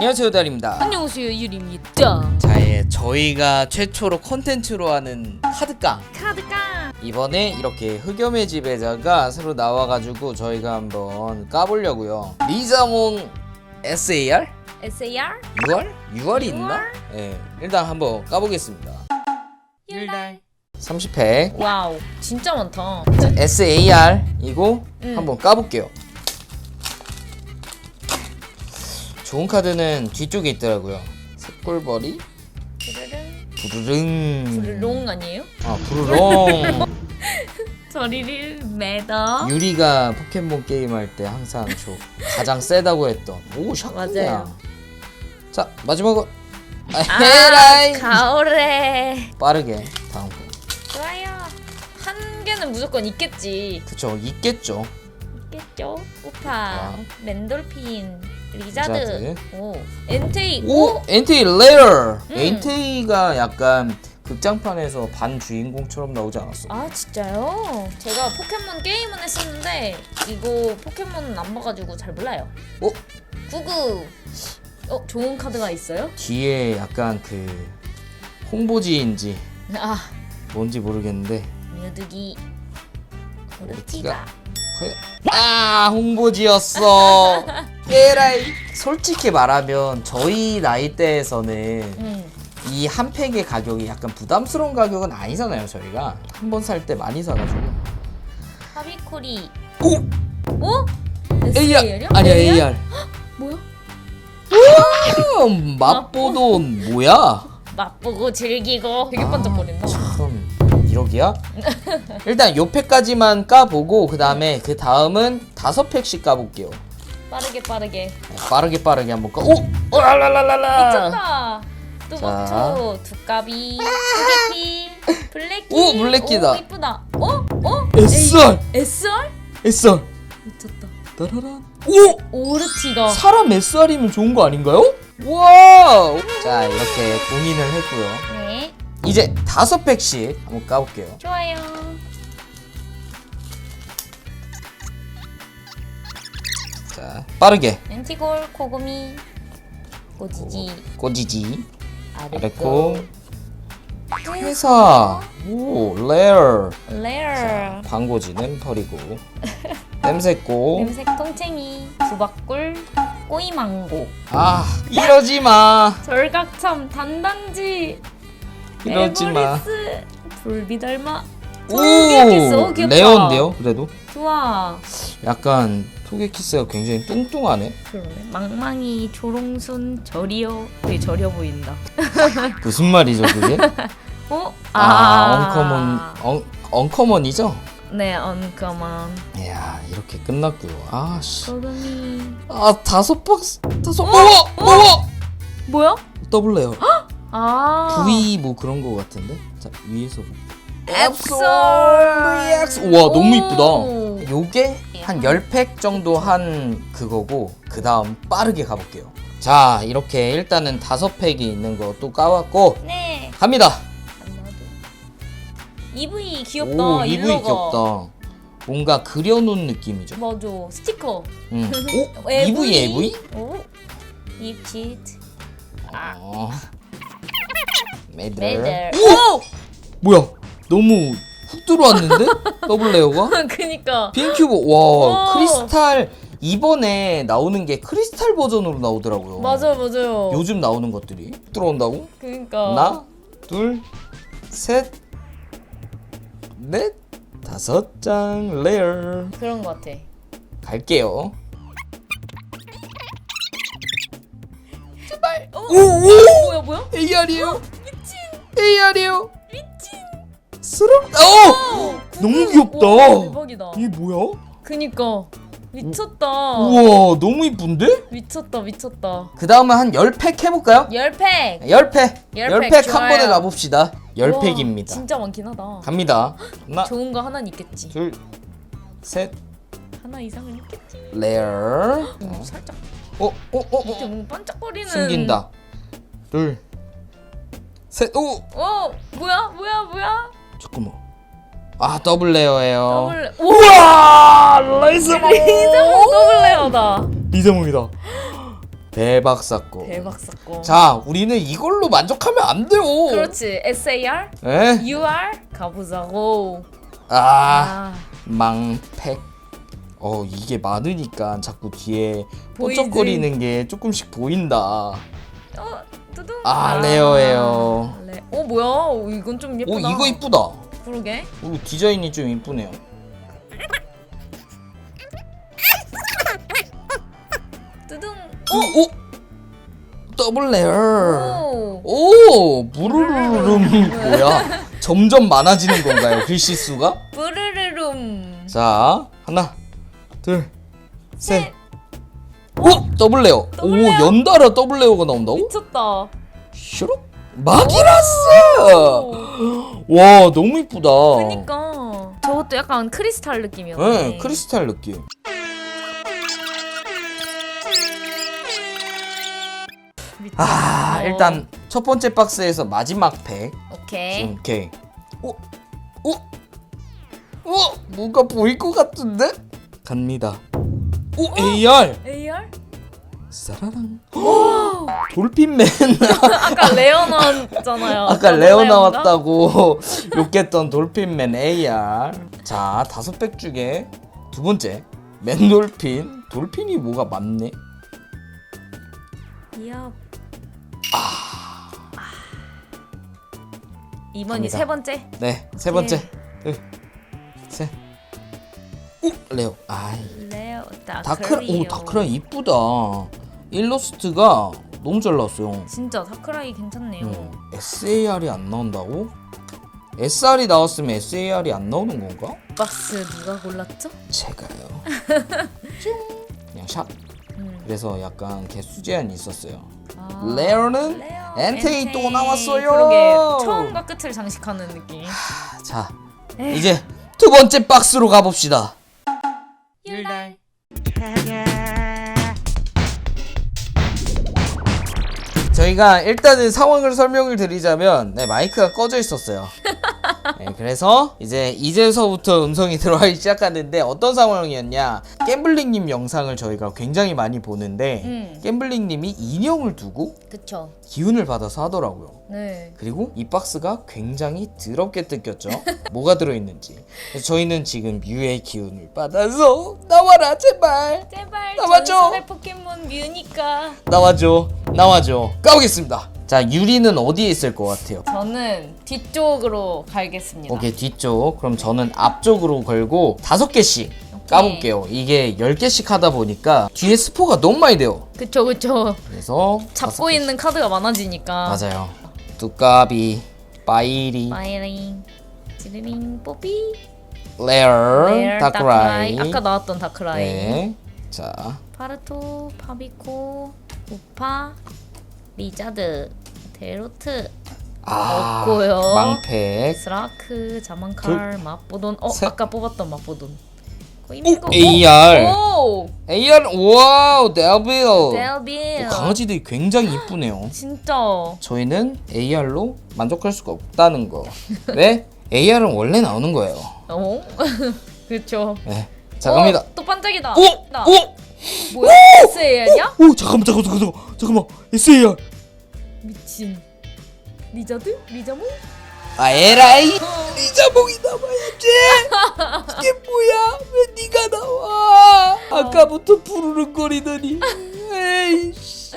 안녕하세요 달입니다. 안녕하세요 유리입니다. 자 예, 저희가 최초로 콘텐츠로 하는 카드깡. 카드깡! 이번에 이렇게 흑염의 집에다가 새로 나와가지고 저희가 한번 까보려고요. 리자몽 SAR? SAR 6월? 6월이 있나? 예 일단 한번 까보겠습니다. 율달 30팩 와우 진짜 많다. SAR 이거 음. 한번 까볼게요 좋은 카드는 뒤쪽에 있더라고요. 색골벌이? 부르릉. 부르릉 부르롱 아니에요? 아 부르롱 저리를 매다 유리가 포켓몬 게임 할 때 항상 저 가장 세다고 했던. 오 샷건이야. 맞아요. 자 마지막으로 아, 아 헤라이. 가오레. 빠르게 다음 거. 좋아요. 한 개는 무조건 있겠지. 그쵸 있겠죠 있겠죠 우파 아. 멘돌핀 리자드, 리자드. 오 엔테이 오 엔테이 레어 음. 엔테이가 약간 극장판에서 반 주인공처럼 나오지 않았어 아 진짜요? 제가 포켓몬 게임은 했었는데 이거 포켓몬은 안 봐가지고 잘 몰라요. 어? 구구. 어 좋은 카드가 있어요? 뒤에 약간 그 홍보지인지 아 뭔지 모르겠는데 뮤드기. 오르티가. 아 홍보지였어 깨라이 솔직히 말하면 저희 나이대에서는 음. 이 한 팩의 가격이 약간 부담스러운 가격은 아니잖아요 저희가 한 번 살 때 많이 사가지고 하비코리. 오! 어? AR? 아니야 AR 뭐야? 음, 맛보돈 뭐야 맛보고 즐기고 되게 아, 반짝거린다. 참 1억이야? 일단 요 팩까지만 까보고 그 다음에 그 다음은 다섯 팩씩 까볼게요 빠르게 빠르게. 빠르게 빠르게 한번 까 오! 어, 랄랄랄랄라 미쳤다. 뚜벅투, 두까비, 소개피, 블랙키. 오, 블랙키다. 오 이쁘다. 어? 어? SR! SR? SR 미쳤다. 따라란 오! 오르티가 사람 SR이면 좋은 거 아닌가요? 와우! 자 이렇게 공인을 했고요 네 이제 다섯 팩씩 한번 까볼게요. 좋아요. 자 빠르게. 멘티골 코고미 꼬지지. 꼬지지. 아르코 아레코 회사. 오 레어 레어 광고지는 버리고. 냄새꼬 냄색 통챙이 수박꿀 꼬이망고. 아 이러지 마. 절각참 단단지 이러지 마. 에버리스. 불비달마. 오! 토게키스. 오 귀엽다. 레어인데요 그래도? 좋아. 약간 토게키스가 굉장히 뚱뚱하네. 그러네. 망망이 조롱순 저리어 되게 저려 보인다. 무슨 말이죠 그게? 어? 아, 언커먼 언, 언커먼이죠? 네 언커먼. 이야 이렇게 끝났고요. 아 씨. 소금이. 아 다섯 박스 다섯 먹어? 먹어? 뭐야? 더블 레어 아 V 뭐 그런 거 같은데 자 위에서 뭐. 앱솔 VX 와 너무 오. 이쁘다 요게 한 10팩 정도 한 그거고 그 다음 빠르게 가볼게요 자 이렇게 일단은 다섯 팩이 있는 거 또 까왔고 네 갑니다 EV 귀엽다 오 EV 일러가. 귀엽다 뭔가 그려놓은 느낌이죠 맞아 스티커 음. 오? EV AV? 오 입치트 어. 매들. 매들. 오! 뭐야? 너무 훅 들어왔는데? 더블 레어가? 그니까. 빈큐브 와 오. 크리스탈 이번에 나오는 게 크리스탈 버전으로 나오더라고요. 맞아요 맞아요. 요즘 나오는 것들이. 들어온다고? 그니까. 하나 둘 셋 넷 다섯 장 레어. 그런 거 같아. 갈게요. 어? 오 오! 뭐야 뭐야? AR이에요 AR이에요. 미친. 스럽 어! 너무 귀엽다. 와, 대박이다. 이게 뭐야? 그니까. 미쳤다. 우와 너무 이쁜데? 미쳤다 미쳤다. 그 다음은 한 10팩 해볼까요? 열팩. 10팩. 열 10팩 팩한 번에 좋아요. 가봅시다. 우와, 10팩입니다. 진짜 많긴 하다. 갑니다. 하나 좋은 거 하나는 있겠지. 둘 셋. 하나 이상은 있겠지. 레어. 어, 살짝. 어? 어? 어? 이렇게 어? 뭔가 반짝거리는 숨긴다. 둘 셋오 어 뭐야 뭐야 뭐야 잠깐만 아 더블 레어예요 더블 오 우와 라이스 리자몽 더블 레어다 리자몽이다 대박 사건. 대박 사건. 자, 우리는 이걸로 만족하면 안 돼요. 그렇지. SAR, 에? UR 가보자고. 아, 아, 망팩. 어, 이게 많으니까 자꾸 뒤에 보이지? 번쩍거리는 게 조금씩 보인다. 어, 두둥. 아, 레어예요. 레. 어 뭐야? 어, 이건 좀 오, 예쁘다. 이거 이쁘다. 그러게. 오, 디자인이 좀 이쁘네요. 두둥. 오, 오! 더블 레어. 오. 오, 무르르름 뭐야? 점점 많아지는 건가요? 글씨 수가? 부르르룸. 자, 하나, 둘, 셋. 셋. 오, 더블 레어. 오, 더블 레어. 연달아 더블 레어가 나온다고? 미쳤다. 슈룩? 마기라스! 오. 와, 너무 이쁘다. 그니까 저것도 약간 크리스탈 느낌이었네. 네, 크리스탈 느낌. 아, 일단 첫 번째 박스에서 마지막 팩. 오케이. 오케이. 오, 오, 오, 뭔가 보일 것 같은데? 갑니다. 오, AR. AR? 사라랑. 돌핀맨. 아까 레어 나왔잖아요. 아까 레오? 나왔다고 욕했던 돌핀맨 AR. 자, 다섯 팩 중에 두 번째 맨돌핀. 돌핀이 뭐가 많네. 이야. 아. 이번이 갑니다. 세 번째. 네, 세 번째. 둘, 셋. 오, 레오. 아이. 레어 다크라. 오, 다크라 이쁘다. 일러스트가 너무 잘 나왔어요. 진짜 다크라이 괜찮네요. 음, SAR이 안 나온다고? SR이 나왔으면 SAR이 안 나오는 건가? 박스 누가 골랐죠? 제가요. 쭉. 그냥 샵. 음. 그래서 약간 개수 제한이 있었어요. 아, 레어는 레어, 엔테이 또. 나왔어요. 그러게 처음과 끝을 장식하는 느낌. 자, 에이. 이제 두 번째 박스로 가봅시다. 율날. 저희가 일단은 상황을 설명을 드리자면 네, 마이크가 꺼져 있었어요. 네, 그래서 이제 이제서부터 음성이 들어가기 시작하는데 어떤 상황이었냐? 갬블링님 영상을 저희가 굉장히 많이 보는데 음. 갬블링님이 인형을 두고 그쵸. 기운을 받아서 하더라고요. 네. 그리고 이 박스가 굉장히 더럽게 뜯겼죠. 뭐가 들어있는지. 그래서 저희는 지금 뮤의 기운을 받아서 나와라 제발 제발 나와줘. 전설의 포켓몬 뮤니까. 나와줘 나와줘 까보겠습니다. 자 유리는 어디에 있을 것 같아요? 저는 뒤쪽으로 갈겠습니다. 오케이 뒤쪽 그럼 저는 앞쪽으로 걸고 다섯 개씩 까볼게요 이게 열 개씩 하다 보니까 뒤에 스포가 너무 많이 돼요 그쵸 그쵸. 그래서 다섯 잡고 개씩. 있는 카드가 많아지니까. 맞아요 두꺼비 바이리 마이링, 지르링, 뽀삐, 레어 레어, 다크라이 아까 나왔던 다크라이. 네 자 파르토, 파비코, 우파, 리자드, 데로트, 아, 없고요. 망팩 스라크, 자만칼, 맛보돈. 어 셋. 아까 뽑았던 맛보돈. 그 오, 이거- AR 오, AR 와우 델빌 델빌. 강아지들이 굉장히 이쁘네요 진짜. 저희는 AR로 만족할 수가 없다는 거. 왜? AR은 원래 나오는 거예요. 어? 그렇죠. 네. 자, 갑니다. 어, 또 반짝이다. 오! 나. 오! 뭐야? SAR이야? 오! 잠깐만, 잠깐만, 잠깐만, 잠깐만. SAR. 미친. 리자드? 리자몽? 아, 에라이. 리자몽이 나와야지. 이게 뭐야? 왜 네가 나와? 아까부터 부르릉거리더니. 에이씨.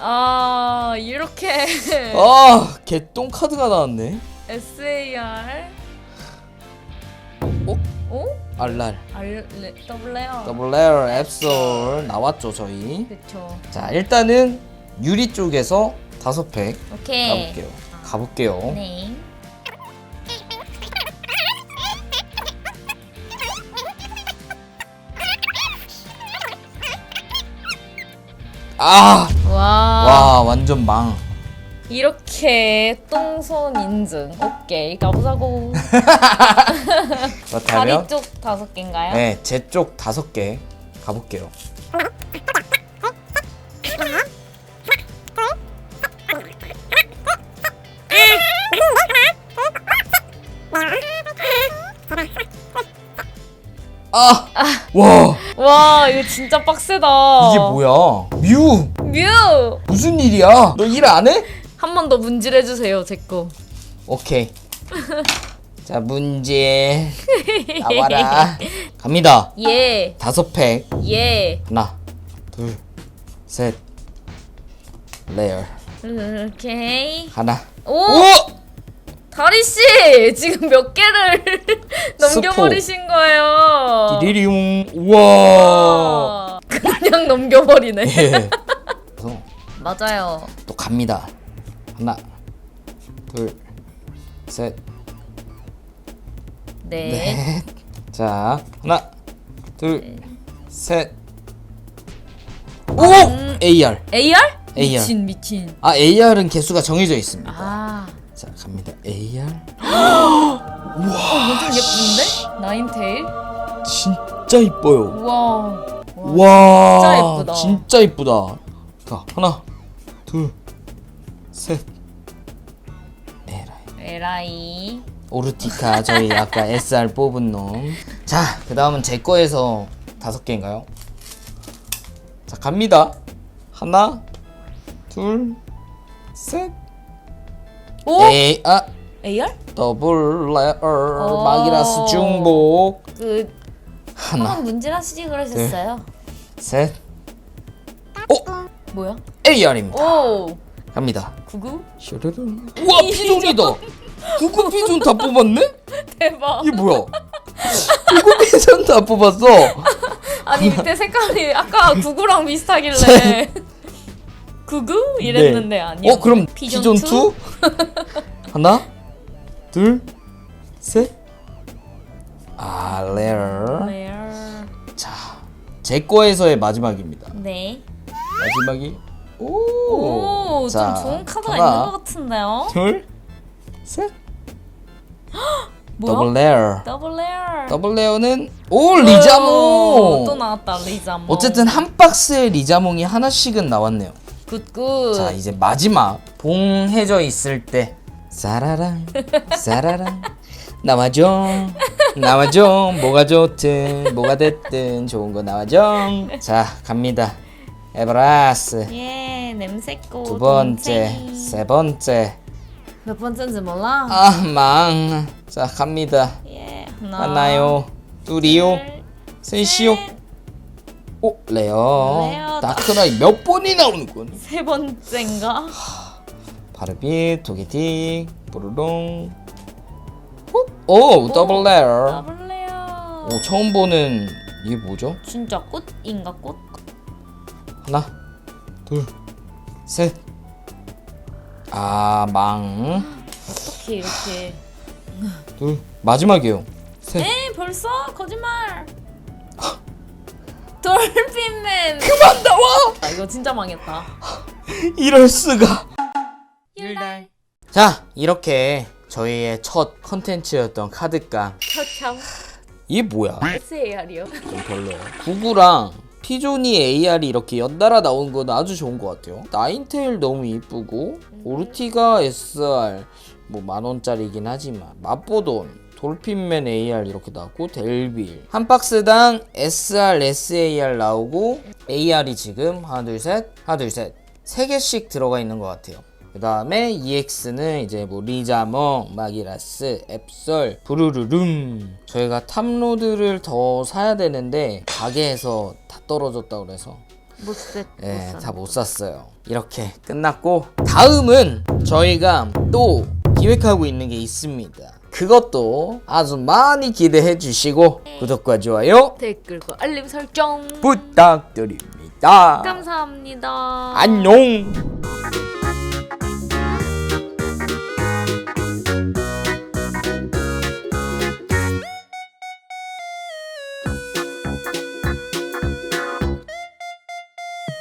아 이렇게 아, 개똥 카드가 나왔네. SAR 어? 어? 알랄. 레, 더블 레어 더블 레어 앱솔 나왔죠, 저희. 그쵸 자, 일단은 유리 쪽에서 다섯 팩 오케이 가볼게요. 가볼게요. 네 아, 와, 와 완전 망. 이렇게 똥손 인증 오케이 가보자고 그렇다면 다리 쪽 다섯 개인가요? 네, 제 쪽 다섯 개 가볼게요. 아, 와, 와 이거 진짜 빡세다 이게 뭐야? 뮤, 뮤! 무슨 일이야? 너 일 안 해? 한 번 더 문질해 주세요, 제 거. 오케이. 자 문제 나와라. 갑니다. 예. 다섯 팩. 예. 하나, 둘, 셋. 레어. 오케이. 하나. 오! 오! 다리 씨 지금 몇 개를 넘겨버리신 거예요. 디리리움. 우와. 아, 그냥 넘겨버리네. 예. 그래서 맞아요. 또 갑니다. 하나, 둘, 셋, 네. 넷. 자, 하나, 둘, 셋. 오! AR. AR? AR. 미친 미친. 아, AR은 개수가 정해져 있습니다. 아, 자, 갑니다. AR. 완전 예쁜데? 나인테일? 진짜 이뻐요. 우와. 와, 진짜 예쁘다. 진짜 이쁘다. 자, 하나, 둘, 셋. 에라이. 에라이. 오르티카 저희 아까 SR 뽑은 놈. 자, 그 다음은 제 거에서 다섯 개인가요? 자, 갑니다. 하나, 둘, 셋. 오! 에이, 아, AR? 더블 오. 마기라스 중복. 그 하나, 한번 문질하시지 그러셨어요? 셋. 오, 뭐야? AR입니다. 오! 갑니다. 구구? 슈르르. 우와, 피존이다. 구구 피존 다 뽑았네? 대박. 이게 뭐야? 구구 피존 다 뽑았어. 아니 밑에 색깔이 아까 구구랑 비슷하길래 구구 이랬는데 아니요. 어 그럼 피존 2? 하나 둘 셋. 아 레어. 네. 제 거에서의 마지막입니다. 네. 마지막이 오. 오, 자, 좀 좋은 카드가 하나, 있는 것 같은데요? 둘 셋. 뭐야? 더블 레어. 더블 레어. 더블 레어는 오 오, 리자몽. 또 나왔다 리자몽. 어쨌든 한 박스에 리자몽이 하나씩은 나왔네요. 굿굿. 자 이제 마지막 봉해져 있을 때. 사라랑 사라랑. 나와줘 나와줘. 뭐가 좋든 뭐가 됐든 좋은 거 나와줘. 자 갑니다. 에브라스. 예 냄새꽃. 두 번째 세 번째. 몇 번째인지 몰라. 아망자 갑니다. 예 하나. 하나요? 둘이요? 둘, 셋이요? 셋. 오 레어 레어. 다크라이 몇 번이 나오는 거니 세 번째인가? 바르비 도게틱 뽀로롱 훅! 오 더블 레어 더블 레어. 오 처음 보는 이게 뭐죠? 진짜 꽃인가 꽃? 하나 둘 셋 아망둘 어떻게 이렇게? 마지막이에요 셋 에 벌써 거짓말. 돌핀맨. 그만 나와 아, 이거 진짜 망했다. 이럴 수가 율날. 자 이렇게 저희의 첫 컨텐츠였던 카드깡 처참. 이게 뭐야 SAR이요. 좀 별로예요. 구구랑 피존이 AR이 이렇게 연달아 나오는 건 아주 좋은 것 같아요. 나인테일 너무 이쁘고 오르티가 SR 뭐 만원짜리긴 하지만 맛보돈 돌핀맨 AR 이렇게 나왔고 델빌 한 박스당 SR, SAR 나오고 AR이 지금 하나 둘셋 하나 둘셋세 개씩 들어가 있는 것 같아요. 그 다음에 EX는 이제 뭐 리자몽, 마기라스, 앱솔, 부르르룸 저희가 탑로드를 더 사야 되는데 가게에서 다 떨어졌다 그래서 못셋. 예, 다못 샀어요. 이렇게 끝났고 다음은 저희가 또 기획하고 있는 게 있습니다. 그것도 아주 많이 기대해 주시고 구독과 좋아요 댓글과 알림 설정. 부탁드립니다. 감사합니다. 안녕.